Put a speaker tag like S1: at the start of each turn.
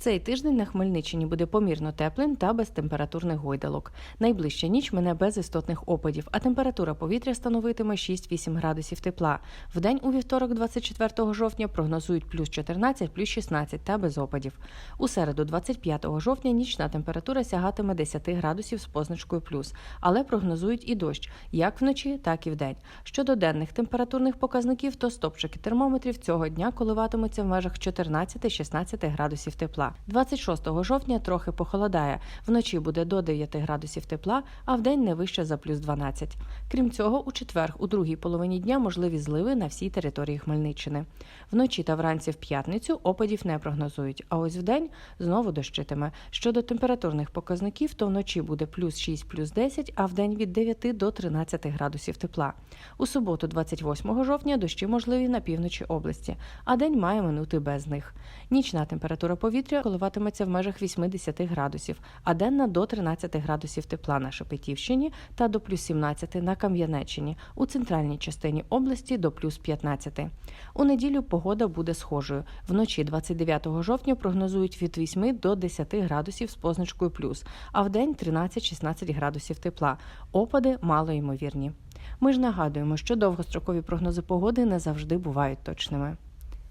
S1: Цей тиждень на Хмельниччині буде помірно теплим та без температурних гойдалок. Найближча ніч мене без істотних опадів, а температура повітря становитиме 6-8 градусів тепла. Вдень у вівторок, 24 жовтня, прогнозують плюс 14, плюс 16 та без опадів. У середу, 25 жовтня, нічна температура сягатиме 10 градусів з позначкою плюс, але прогнозують і дощ, як вночі, так і вдень. Щодо денних температурних показників, то стопчики термометрів цього дня коливатимуться в межах 14-16 градусів тепла. 26 жовтня трохи похолодає. Вночі буде до 9 градусів тепла, а вдень не вище за плюс 12. Крім цього, у четвер, у другій половині дня можливі зливи на всій території Хмельниччини. Вночі та вранці в п'ятницю опадів не прогнозують, а ось вдень знову дощитиме. Щодо температурних показників, то вночі буде плюс 6, плюс 10, а вдень від 9 до 13 градусів тепла. У суботу, 28 жовтня, дощі можливі на півночі області, а день має минути без них. Нічна температура повітря коливатиметься в межах 80 градусів, а денна до 13 градусів тепла на Шепетівщині та до плюс 17 на Кам'янеччині, у центральній частині області до плюс 15. У неділю погода буде схожою. Вночі 29 жовтня прогнозують від 8 до 10 градусів з позначкою плюс, а вдень 13-16 градусів тепла. Опади малоймовірні. Ми ж нагадуємо, що довгострокові прогнози погоди не завжди бувають точними.